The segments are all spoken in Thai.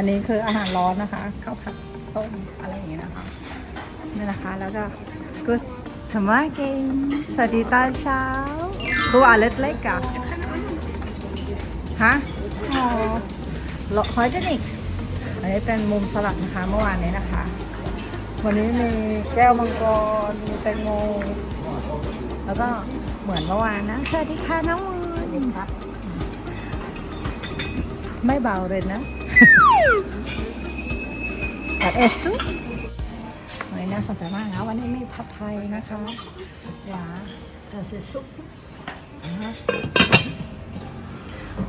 ตอนเช้าค่ะอันนี้คืออาหารร้อนนะคะข้าวผัดต้มอะไรอย่างเงี้ยนะคะนี่นะคะแล้วก็กุสทมาเกนสวัสดีตอนเช้าตัวเล็กๆอะฮะอ๋อหลอฮอยเจนิกอันนี้เป็นมุมสลัดนะคะเมื่อวานนี้นะคะ วันนี้มีแก้วมังกรมีแตงโมแล้วก็เหมือนเมื่อวานนะสวัสดีค่ะน้องมือครับไม่เบาเลยนะ แต่เอสตุวันนี้น่าสนใจมากนะวันนี้มีผัดไทยนะคะยา das ist Suppe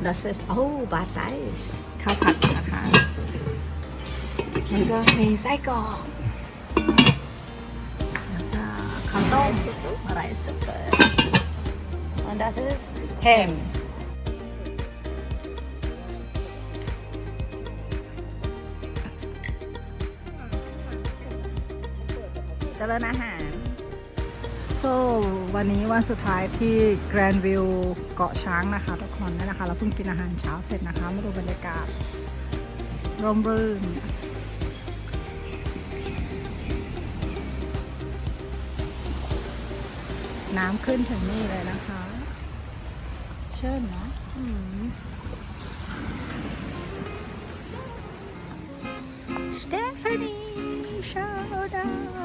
das ist oh bad rice ข้าวผัดนะคะแล้วก็มีไส้กรอกแล้วก็ข้าวต้มอะไรสุปเปอร์ und das ist Ham จริญอาหาร so วันนี้วันสุดท้ายที่แกรนวิวเกาะช้างนะคะทุกคนนี่นะคะ เราเพิ่งกินอาหารเช้าเสร็จนะคะมาดูบรรยากาศร่มรื่นน้ำขึ้นถึงนี่เลยนะคะ เชิญเนาะอืม Stephanie Schauder โ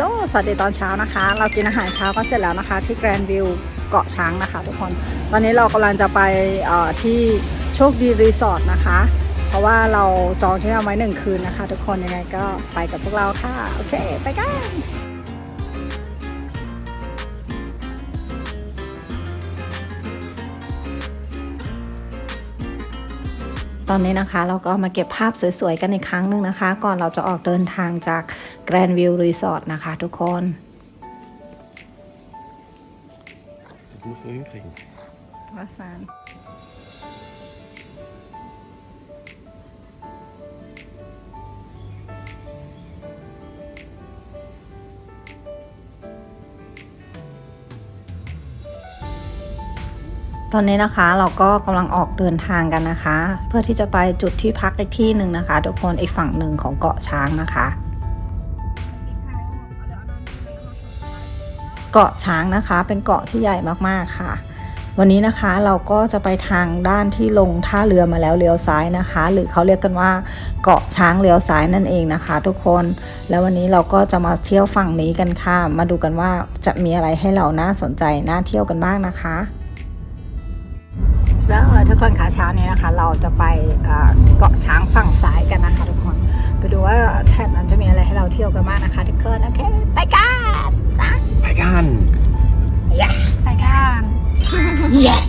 ซสวัสดีตอนเช้านะคะ เรากินอาหารเช้าก็เสร็จแล้วนะคะ ที่แกรนด์วิวเกาะช้างนะคะ ทุกคน ตอนนี้เรากำลังจะไปที่โชคดีรีสอร์ทนะคะ เพราะว่าเราจองที่นั่นไว้หนึ่งคืนนะคะ ทุกคนยังไงก็ไปกับพวกเราค่ะ โอเค ไปกันตอนนี้นะคะเราก็มาเก็บภาพสวยๆกันอีกครั้งหนึ่งนะคะ ก่อนเราจะออกเดินทางจาก แกรนด์วิวรีสอร์ทนะคะทุกคน Das musst du hinkriegen. วาสานตอนนี้นะคะเราก็กำลังออกเดินทางกันนะคะ เพื่อที่จะไปจุดที่พักอีกที่หนึ่งนะคะ ทุกคนอีกฝั่งหนึ่งของเกาะช้างนะคะ เกาะช้างนะคะ เป็นเกาะที่ใหญ่มากๆค่ะ วันนี้นะคะเราก็จะไปทางด้านที่ลงท่าเรือมาแล้วเลี้ยวซ้ายนะคะ หรือเขาเรียกกันว่าเกาะช้างเลี้ยวซ้ายนั่นเองนะคะ ทุกคน แล้ววันนี้เราก็จะมาเที่ยวฝั่งนี้กันค่ะ มาดูกันว่าจะมีอะไรให้เราน่าสนใจน่าเที่ยวกันบ้างนะคะสวัสดีทุกคนคะเช้านี้นะคะ เราจะไปเกาะช้างฝั่งซ้ายกันนะคะ ทุกคน ไปดูว่าแถบนั้นจะมีอะไรให้เราเที่ยวกันบ้างนะคะ ทุกคนโอเคไปกัน จ้า Vegan! ไปกัน yes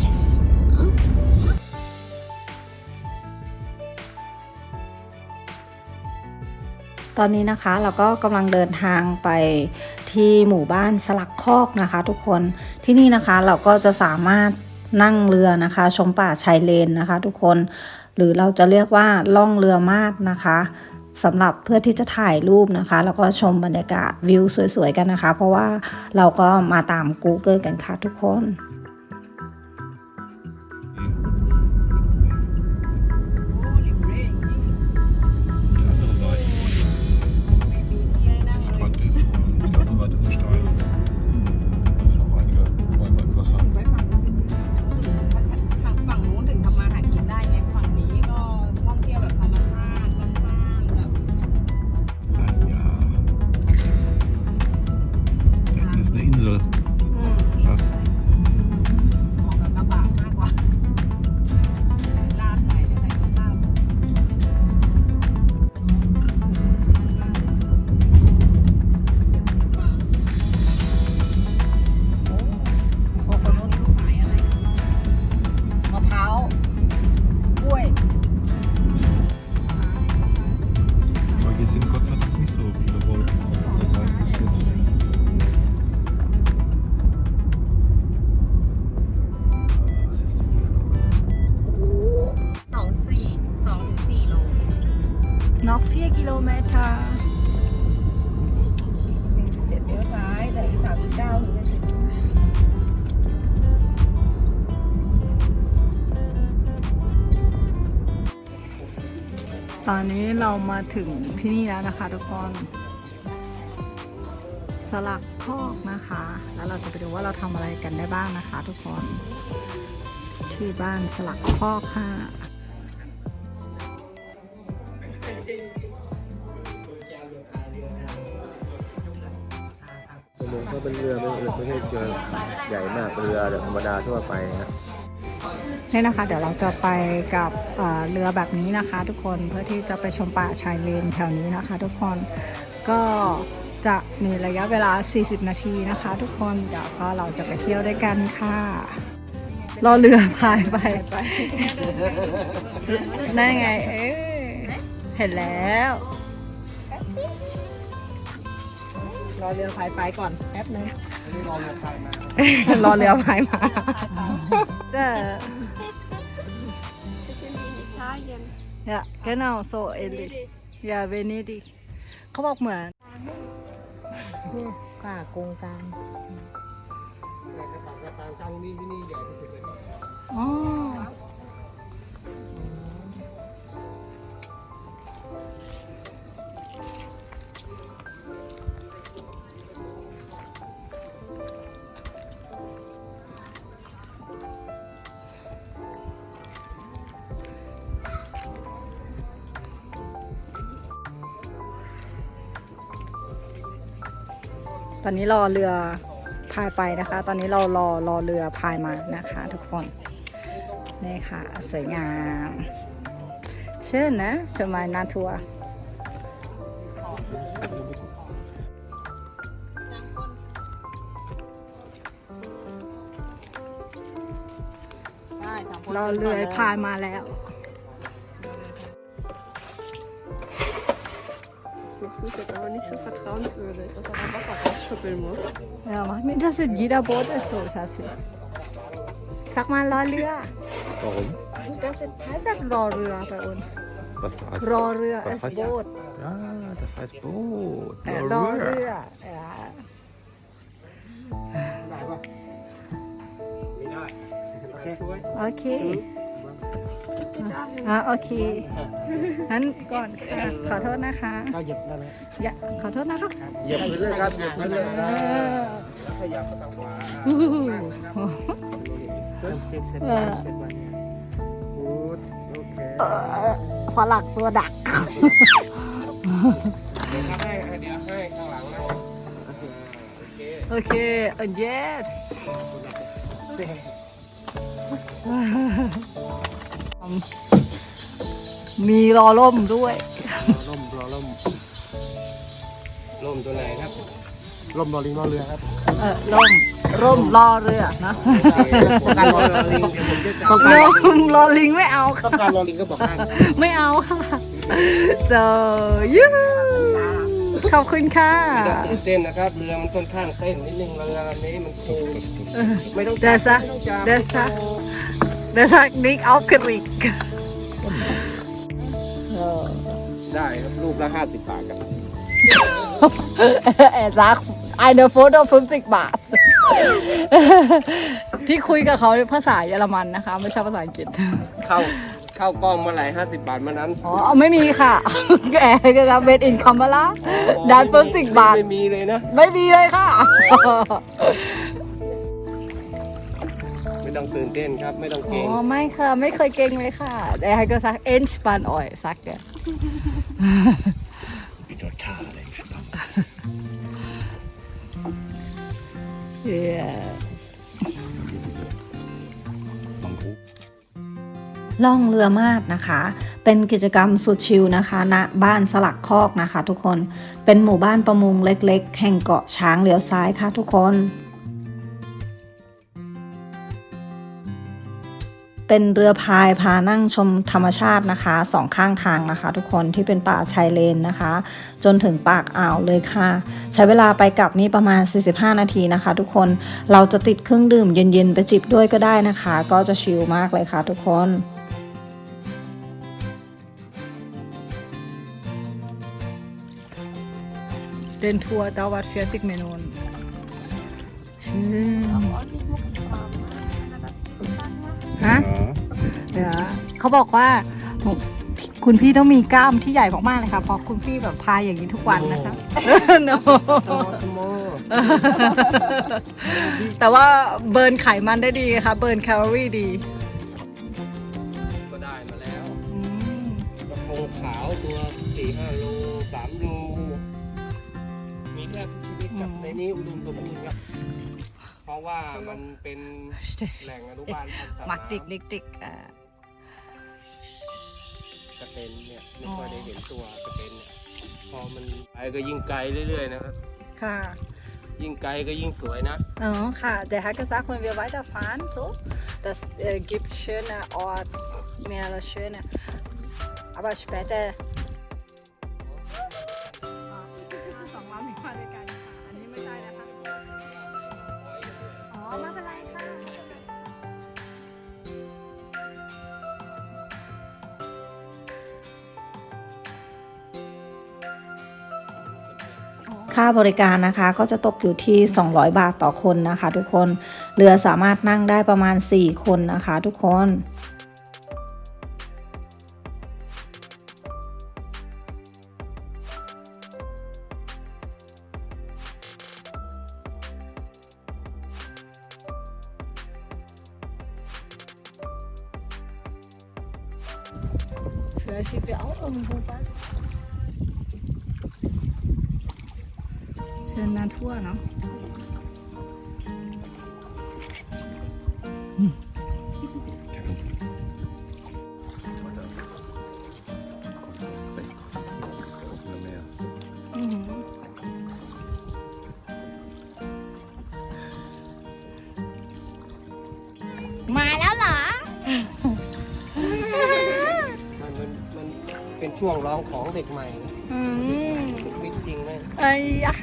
ตอนนี้นะคะเราก็กำลังเดินทางไปที่หมู่บ้านสลักคอกนะคะ ทุกคนที่นี่นะคะเราก็จะสามารถนั่งเรือนะคะ ชมป่าชายเลนนะคะ ทุกคนหรือเราจะเรียกว่าล่องเรือมาดนะคะ สำหรับเพื่อที่จะถ่ายรูปนะคะ แล้วก็ชมบรรยากาศวิวสวยๆกันนะคะ เพราะว่าเราก็มาตาม Google กันค่ะทุกคน ตอนนี้เรามาถึงที่นี่แล้วนะคะทุกคน สลักคอกนะคะ แล้วเราจะไปดูว่าเราทำอะไรกันได้บ้างนะคะ ทุกคน ที่บ้านสลักคอกค่ะมองก็เป็นเรือไม่ใช่เรือใหญ่มากเรือธรรมดาทั่วไปนะ นี่นะคะ เดี๋ยวเราจะไปกับเเรือแบบนี้นะคะ ทุกคนเพื่อที่จะไปชมป่าชายเลนแถวนี้นะคะ ทุกคนก็จะมีระยะเวลา 40 นาทีนะคะ ทุกคนเดี๋ยวก็เราจะไปเที่ยวด้วยกันค่ะรอเรือพายไปได้ไงเอ๊ะเห็นแล้วรอเรือพายไปก่อนแป๊บนึง รอเรือพายมาเด้อ Ja, genau, so ähnlich. Ja, Venedig. เขาบอกเหมือนนี่ค่ะโกงกลางแต่กระต่างกระต่างจังนี่ที่นี่ใหญ่ที่สุดเลยอ๋อ ตอนนี้รอเรือพายไปนะคะ ตอนนี้เรารอรอเรือพายมานะคะ ทุกคน นี่ค่ะ สวยงาม เชิญนะชมายนาทัวร์ได้สามคนรอเรือพายมาแล้ว Buch ist jetzt aber nicht so vertrauenswürdig, dass er beim Wasser rausschütteln muss. Ja, mach mir das in jeder Boot ist so, Sassi. Sag mal รอเรือ Warum? Das ist, heißt das รอเรือ bei uns Was heißt รอเรือ Was ist heißt Boot Ja, das heißt Boot. เออร อเรือ ja. โอเคอะโอเคงั้นก่อนอะขอโทษนะคะก็หยิบได้ไหมอย่าขอโทษนะครับหยิบพื้นเลยครับหยิบพื้นเลยเออแล้วขยับมาทางขวาอู้หูเซ็ตเซ็ตเซ็ตเออเซ็ตวันกูดโอเคเออฝรั่งตัวดักเดี๋ยวให้เดี๋ยวให้ข้างหลังนะโอเคโอเค yes มีรอล่มด้วยรอล่มรอล่มล่มตัวไหนครับล่มรอลิงรอเรือครับเออล่มร่มรอเรือนะต้องการรอลิงเดี๋ยวผมจะต้องรการอรอลิงไม่เอาค่ะต้องการรอลิงก็บอกได้ไม่เอาค่ะ so ยูขอบคุณค่ะตื่นเต้นนะครับเรือมันค่อนข้างเต้นนิดนึงเรือลำนี้มันคูไม่ต้องเดี๋ยวซะไม่ต้องจับเดี๋ยวซะ เดี๋ยวสักนิกเอากริกได้ครับรูปละห้าสิบบาทครับเอซักไอเดอร์โฟโต้ฟิสิกบาท ที่คุยกับเขาภาษาเยอรมันนะคะ ไม่ใช่ภาษาอังกฤษ เข้าเข้ากล้องเมื่อไหร่ห้าสิบบาทเมื่อนั้นอ๋อ ไม่มีค่ะ แอร์ก็เบดอินคัมมาละดานเฟิร์สิบบาท ไม่มีเลยนะ ไม่มีเลยค่ะ ไม่ต้องตื่นเต้นครับ ไม่ต้องอ๋เก่งอไม่ค่ะ ไม่เคยเก่งเลยค่ะแต่ให้ก็ซักเอ็นสปันออยซักเนี่ยปิดรถชาอะไร Yeah. ล่องเรือมาดนะคะ เป็นกิจกรรมสุดชิลนะคะณบ้านสลักคอกนะคะ ทุกคน เป็นหมู่บ้านประมงเล็ก ๆ แห่งเกาะช้างเลี้ยวซ้ายค่ะทุกคน เป็นเรือพายพานั่งชมธรรมชาตินะคะสองข้างทางนะคะ ทุกคนที่เป็นป่าชายเลนนะคะ จนถึงปากอ่าวเลยค่ะ ใช้เวลาไปกลับนี่ประมาณ 45 นาทีนะคะ ทุกคนเราจะติดเครื่องดื่มเย็นๆไปจิบด้วยก็ได้นะคะ ก็จะชิลมากเลยค่ะ ทุกคน Den Tour dauert 40 Minuten. Schön. Hä? เดี๋ยวเขาบอกว่าคุณพี่ต้องมีกล้ามที่ใหญ่มากๆเลยค่ะเพราะคุณพี่แบบพายอย่างนี้ทุกวันนะคะ no สมอสมอแต่ว่าเบิร์นไขมันได้ดีค่ะ เบิร์นแคลอรี่ดี ก็ได้มาแล้วอืมกระพงขาวตัวสี่ห้าโลสามโล มีแทบทุกชนิดกับในนี้อุดมสมบูรณ์ค รับเพราะว่ามันเป็นแหล่งอนุบาลพันธุ์สัตว์มักดิกน้ำดิกดิกอ่ากระเต็นเนี่ยไม่ค่อยได้เห็นตัวกระเต็นเนี่ยพอมันไปก็ยิ่งไกลเรื่อยๆนะครับ ค่ะ ยิ่งไกลก็ยิ่งสวยนะ อ๋อค่ะ der hat gesagt wenn wir weiterfahren so das äh, gibt schöne Ort mehrere schöne aber später ค่าบริการนะคะ ก็จะตกอยู่ที่ 200 บาทต่อคนนะคะ ทุกคน เรือสามารถนั่งได้ประมาณ 4 คนนะคะ ทุกคน ช่วงร้องของเด็กใหม่นะอืมชีวิตจริงเลยไอ้ยะ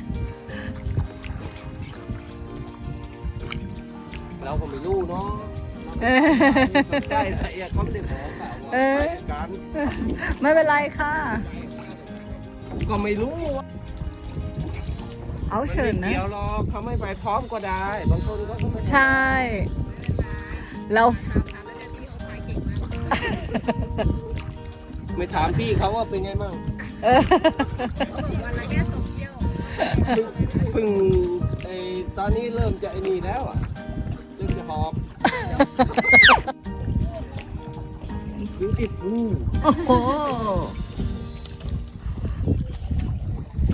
เราก็ไม่รู้เนาะเออใช่ละเอียดเขาไม่ได้บอกอะว่าเออไปด้วยกันไม่เป็นไรค่ะ ก็ไม่รู้ว่าเอามันเฉินไม่นะเกี่ยวหรอกเขาไม่ไปพร้อมก็ได้บางคนก็ไม่ใช่ เรา ไม่ถามพี่เขาว่าเป็นไงบ้างเออเพิ่งไอตอนนี้เริ่มจะไอ้นี่แล้วอะเริ่มจะหอบบิวตี้ฟูโอ้โห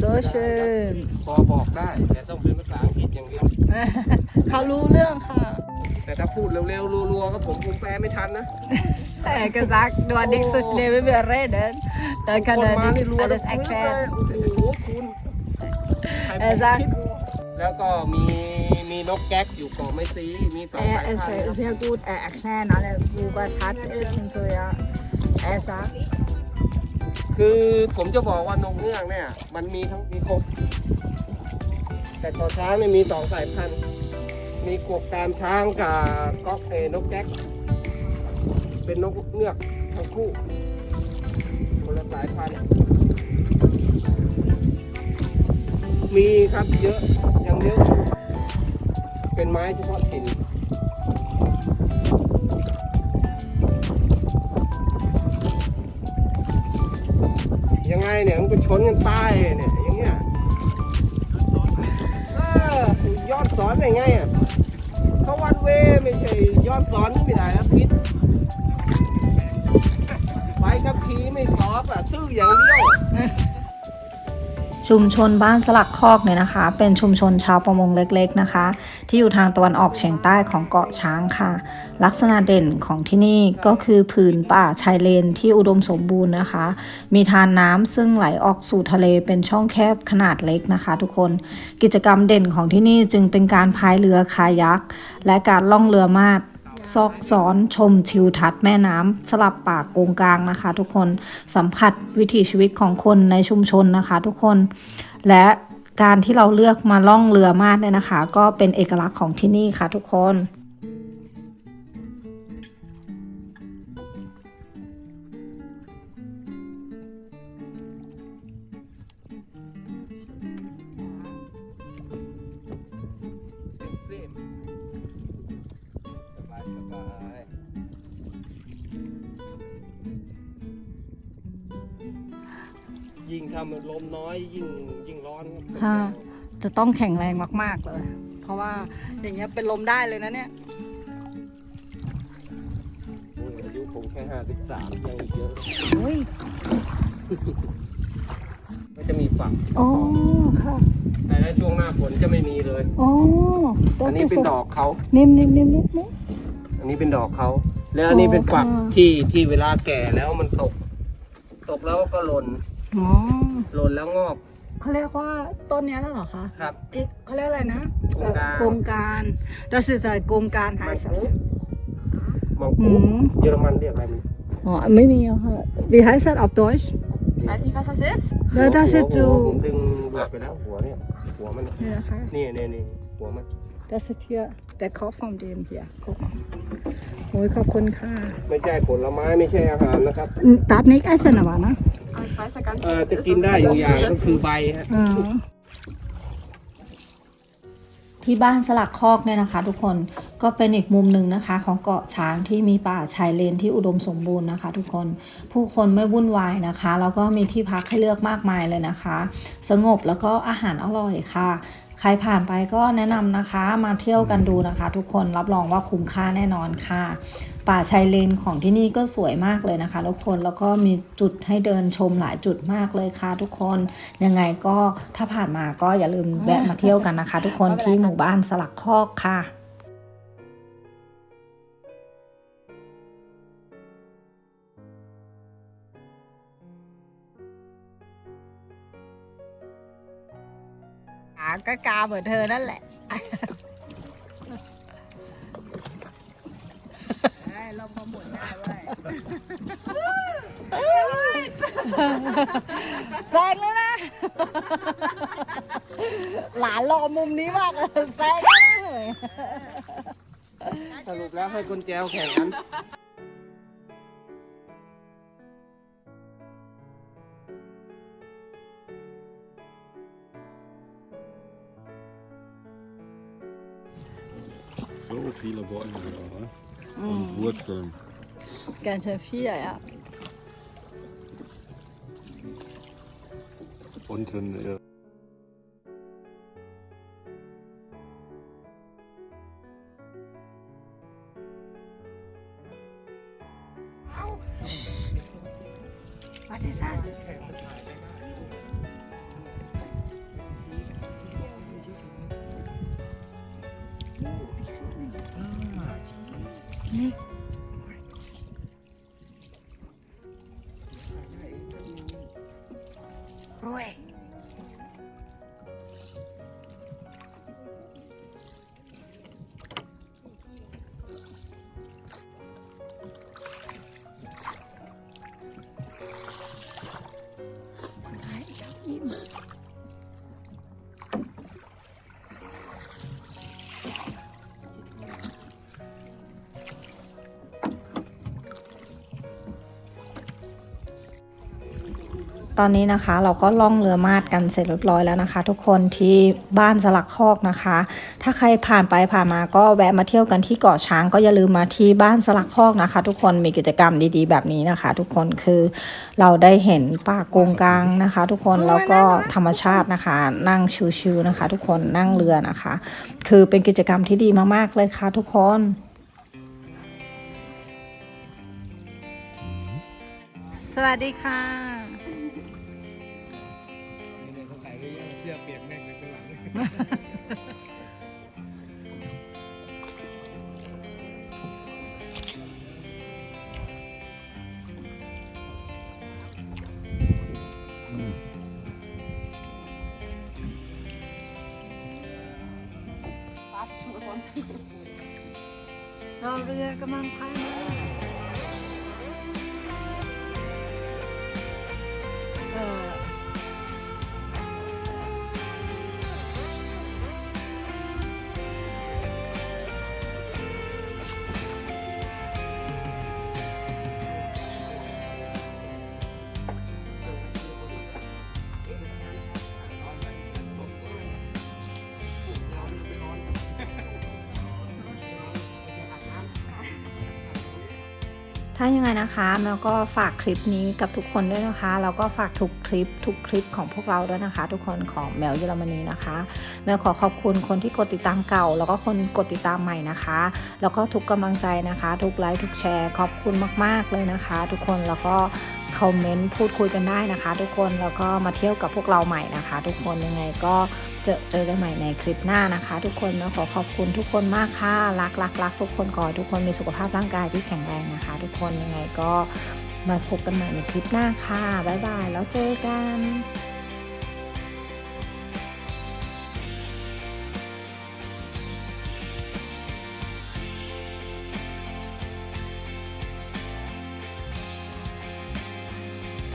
so schön พอบอกได้ แต่ต้องเป็นภาษาอังกฤษอย่างเดียวเขารู้เรื่องค่ะ แต่ถ้าพูดเร็วๆรัวๆก็ผมผมแปลไม่ทันนะ äh, gesagt, du hast nicht so schnell wie wir reden. Dann kann er nicht alles erklären. โอ้คุณใครเออ Sag แล้วก็มีมีนกแก๊กอยู่เกาะไม้ซีมีสองสาย Er พัน ist ธุ์ sehr gut er erklären alle, wo was hat ist und so, ja. Er sagt, คือผมจะบอกว่านกเงือกเนี่ย มันมีทั้งมีครบ แต่ต่อช้างเนี่ยมีสองสายพันธุ์ มีกวกตามช้างกับก๊อกเอนกแก๊ก เป็นนกเงือกทั้งคู่คนละสายพันธุ์มีครับเยอะยังเยอะเป็นไม้เฉพาะถิ่นยังไงเนี่ยมันก็ชนกันตายเนี่ยอย่างเงี้ยเออยอดสอนยังไงอะเขาวันเวไม่ใช่ยอดสอนไม่ได้นะพิษ ไปกับขี่ไม่สอบอะซื่ออย่างเดียว ชุมชนบ้านสลักคอกเนี่ยนะคะ เป็นชุมชนชาวประมงเล็กๆนะคะ ที่อยู่ทางตะวันออกเฉียงใต้ของเกาะช้างค่ะ ลักษณะเด่นของที่นี่ก็คือผืนป่าชายเลนที่อุดมสมบูรณ์นะคะ มีทานน้ำซึ่งไหลออกสู่ทะเลเป็นช่องแคบขนาดเล็กนะคะ ทุกคนกิจกรรมเด่นของที่นี่จึงเป็นการพายเรือคายัก และการล่องเรือมาด ซอกซ้อนชมทิวทัศน์แม่น้ำสลับป่าโกงกลางนะคะ ทุกคนสัมผัสวิถีชีวิตของคนในชุมชนนะคะ ทุกคน และการที่เราเลือกมาล่องเรือมาดเนี่ยนะคะ ก็เป็นเอกลักษณ์ของที่นี่ค่ะ ทุกคน จะต้องแข็งแรงมากๆเลย เพราะว่าอย่างเงี้ยเป็นลมได้เลยนะเนี่ยโอ้ยอายุผมแค่ห้าสิบสามยังอีกเยอะอุ้ยก็จะมีฝักอ๋อค่ะแต่ในช่วงหน้าฝนจะไม่มีเลยอ๋ออันนี้เป็นดอกเขานิ่มนิ่มนิ่มนิ่มนิ่มอันนี้เป็นดอกเขาแล้วอันนี้เป็นฝักอ๋อค่ะที่ที่เวลาแก่แล้วมันตก ตกแล้วก็หล่นอ๋อหล่นแล้วงอก เขาเรียกว่าต้นเนี้ยแล้วเหรอคะครับที่เขาเรียกอะไรนะกงการกงการ das ist ein กงการมัง heißt คุ das ดมังอืคุดมเยอรมันเรียกอะไรมัน อ๋อไม่มีอะค่ะ wie heißt das auf Deutsch Weiß nicht, was das ist. Ja, das หัว ist หัว so ผมดึงหลุดไปแล้วหัวเนี่ย หัวมัน นี่นะคะ นี่นี่นี่หัวมัน das ist hier der Kopf von dem hier guck mal โอ้ยขอบคุณค่ะไม่ใช่ผลไม้ไม่ใช่อาหารนะครับ darf nicht essen aber นะ Aber ich weiß ja gar nicht, เอ่อ was จะ das ist. กิน Das ได้ ist อยู่อย่างก็ wahrscheinlich คือใบฮะอ๋อที่บ้านสลักคอกเนี่ยนะคะ ทุกคนก็เป็นอีกมุมหนึ่งนะคะ ของเกาะช้างที่มีป่าชายเลนที่อุดมสมบูรณ์นะคะ ทุกคนผู้คนไม่วุ่นวายนะคะ แล้วก็มีที่พักให้เลือกมากมายเลยนะคะ สงบแล้วก็อาหารอร่อยค่ะ ใครผ่านไปก็แนะนำนะคะมาเที่ยวกันดูนะคะ ทุกคนรับรองว่าคุ้มค่าแน่นอนค่ะ ป่าชายเลนของที่นี่ก็สวยมากเลยนะคะทุกคนแล้วก็มีจุดให้เดินชมหลายจุดมากเลยค่ะ ทุกคนยังไงก็ถ้าผ่านมาก็อย่าลืมแวะมาเที่ยวกันนะคะ ทุกคนที่หมู่บ้านสลักคอกค่ะอาก็กาเหมือนเธอนั่นแหละ ลมมาหมุนได้เว้ยแซงแล้วนะ หลานรอมุมนี้มากเลยแซงแล้วนะเฮ้ยสรุปแล้วให้คนแจวแข่งกัน So viele Bäume da, ne? Und Wurzeln. ganz schön viel, ja. Unten äh, growing. ตอนนี้นะคะเราก็ล่องเรือมาดกันเสร็จเรียบร้อยแล้วนะคะ ทุกคนที่บ้านสลักคอกนะคะ ถ้าใครผ่านไปผ่านมาก็แวะมาเที่ยวกันที่เกาะช้างก็อย่าลืมมาที่บ้านสลักคอกนะคะ ทุกคนมีกิจกรรมดีๆ แบบนี้นะคะ ทุกคนคือเราได้เห็นป่าโกงกลางนะคะ ทุกคนแล้วก็ธรรมชาตินะคะ นั่งชิวๆนะคะ ทุกคนนั่งเรือนะคะ คือเป็นกิจกรรมที่ดีมากๆเลยค่ะ ทุกคนสวัสดีค่ะ Warte schon auf uns. เรายังไงนะคะแล้วก็ฝากคลิปนี้กับทุกคนด้วยนะคะ แล้วก็ฝากทุกคลิปทุกคลิปของพวกเราด้วยนะคะ ทุกคนของแมวเยอรมนีนะคะแมวขอขอบคุณคนที่กดติดตามเก่า แล้วก็คนกดติดตามใหม่นะคะ แล้วก็ทุกกำลังใจนะคะ ทุกไลค์ทุกแชร์ขอบคุณมาก ๆเลยนะคะ ทุกคนแล้วก็คอมเมนต์พูดคุยกันได้นะคะ ทุกคนแล้วก็มาเที่ยวกับพวกเราใหม่นะคะ ทุกคนยังไงก็เจอเจอกันใหม่ในคลิปหน้านะคะ ทุกคนแล้วขอขอบคุณทุกคนมากค่ะรักรักรักทุกคนขอทุกคนมีสุขภาพร่างกายที่แข็งแรงนะคะ ทุกคนยังไงก็ มาพบกันใหม่ในคลิปหน้าค่ะ บ๊ายบาย แล้วเจอกัน